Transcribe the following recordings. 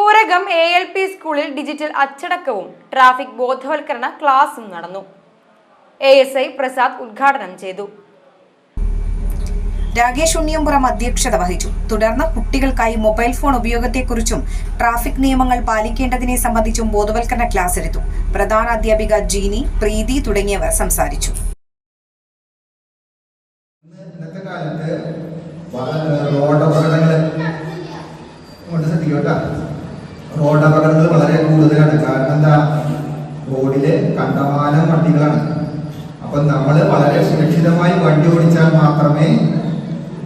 Oorakam A L P സ്കൂളിൽ digital അച്ചടക്കവും traffic ബോധവൽക്കരണ ക്ലാസും നടന്നു. എ എസ് ഐ പ്രസാദ് ഉദ്ഘാടനം ചെയ്തു. രാകേഷ് ഉണ്ണിയമ്പുറം അധ്യക്ഷത വഹിച്ചു. തുടർന്ന് കുട്ടികൾക്കായി മൊബൈൽ ഫോൺ ഉപയോഗത്തെക്കുറിച്ചും ട്രാഫിക് നിയമങ്ങൾ പാലിക്കേണ്ടതിനെ സംബന്ധിച്ചും ബോധവൽക്കരണ ക്ലാസ് എടുത്തു. പ്രധാന അധ്യാപിക ജീനി പ്രീതി തുടങ്ങിയവർ സംസാരിച്ചു. ഇന്നത്തെ കാലത്ത് റോഡ് അപകടങ്ങൾ വളരെ കൂടുതലാണ്. കാരണം എന്താ? റോഡിൽ കണ്ടമാനം വണ്ടികളാണ്. അപ്പൊ നമ്മൾ വളരെ സുരക്ഷിതമായി വണ്ടി ഓടിച്ചാൽ മാത്രമേ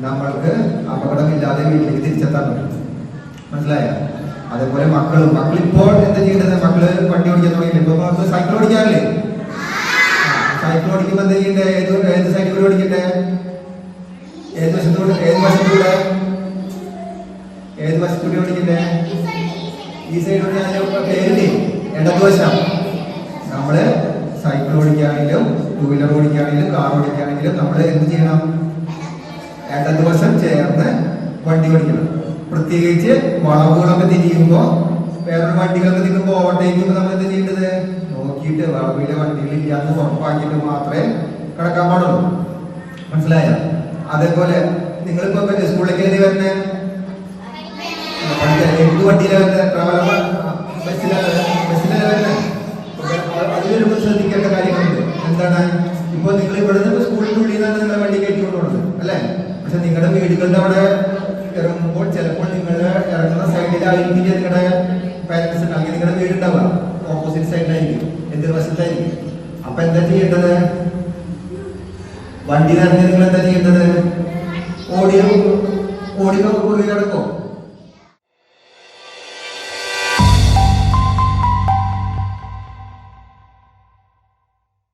നമ്മൾക്ക് അപകടമില്ലാതെ വീട്ടിലേക്ക് തിരിച്ചെത്താൻ പറ്റൂ. മനസ്സിലായോ? അതേപോലെ മക്കളും മക്കൾ ഇപ്പോൾ എന്താ ചെയ്യേണ്ടത് മക്കൾ വണ്ടി ഓടിക്കാൻ തുടങ്ങിയില്ല? ഇപ്പൊ മക്കൾ സൈക്കിൾ ഓടിക്കാറില്ലേ? സൈക്കിൾ ഓടിക്കുമ്പോൾ എന്താ ചെയ്യണ്ടേ? ഏത് ഏത് സൈക്കിൾ ഓടിക്കണ്ടേ ഏത് വശത്തൂടെ? ഏത് വശത്തൂടെ? ഏത് വശത്തൂടെ ഓടിക്കണ്ടേ ഈ സൈഡ് ഓടിക്കാനും പേരില്ലേ ഇടതുവശം നമ്മൾ സൈക്കിൾ ഓടിക്കുകയാണെങ്കിലും ടൂ വീലർ ഓടിക്കുകയാണെങ്കിലും കാർ ഓടിക്കുകയാണെങ്കിലും നമ്മൾ എന്ത് ചെയ്യണം? ഇടതുവശം ചേർന്ന് വണ്ടി ഓടിക്കണം. പ്രത്യേകിച്ച് വളവുകളൊക്കെ തിരിയുമ്പോൾ വേറൊരു വണ്ടികളൊക്കെ തിരിക്കുമ്പോൾ ഓവർടേക്ക് ചെയ്യുമ്പോൾ നമ്മൾ എന്ത് ചെയ്യേണ്ടത്? നോക്കിയിട്ട് വളവിലെ വണ്ടികൾ ഇല്ലാന്ന് ഉറപ്പാക്കിയിട്ട് മാത്രമേ കിടക്കാൻ പാടുള്ളൂ. മനസ്സിലായോ? അതേപോലെ നിങ്ങളിപ്പോ സ്കൂളിലേക്ക് എഴുതി വരുന്നത് ട്രാവലർ ബസ്സിലാണ് ബസ്സിലല്ലേ വരുന്നത് അതിൽ വരുമ്പോൾ ശ്രദ്ധിക്കേണ്ട കാര്യങ്ങളുണ്ട്. എന്താണ്? ഇപ്പോൾ നിങ്ങൾ ഇവിടുന്ന് സ്കൂളിന്റെ ഉള്ളിൽ നിന്നാണ് നിങ്ങളെ വണ്ടി കയറ്റിക്കൊണ്ടുള്ളത് അല്ലേ? പക്ഷെ നിങ്ങളുടെ വീടുകളുടെ അവിടെ ഇറങ്ങുമ്പോൾ ചിലപ്പോൾ നിങ്ങൾ ഇറങ്ങുന്ന സൈഡിലായിരിക്കും നിങ്ങളുടെ പാരന്റ്സ് ഉണ്ടാക്കി നിങ്ങളുടെ വീടുണ്ടാവുക ഓപ്പോസിറ്റ് സൈഡിലായിരിക്കും എതിർവശത്തായിരിക്കും അപ്പൊ എന്താ ചെയ്യേണ്ടത്? വണ്ടി ഇറങ്ങി നിങ്ങൾ എന്താ ചെയ്യേണ്ടത് ഓടി ഓടി കിടക്കോ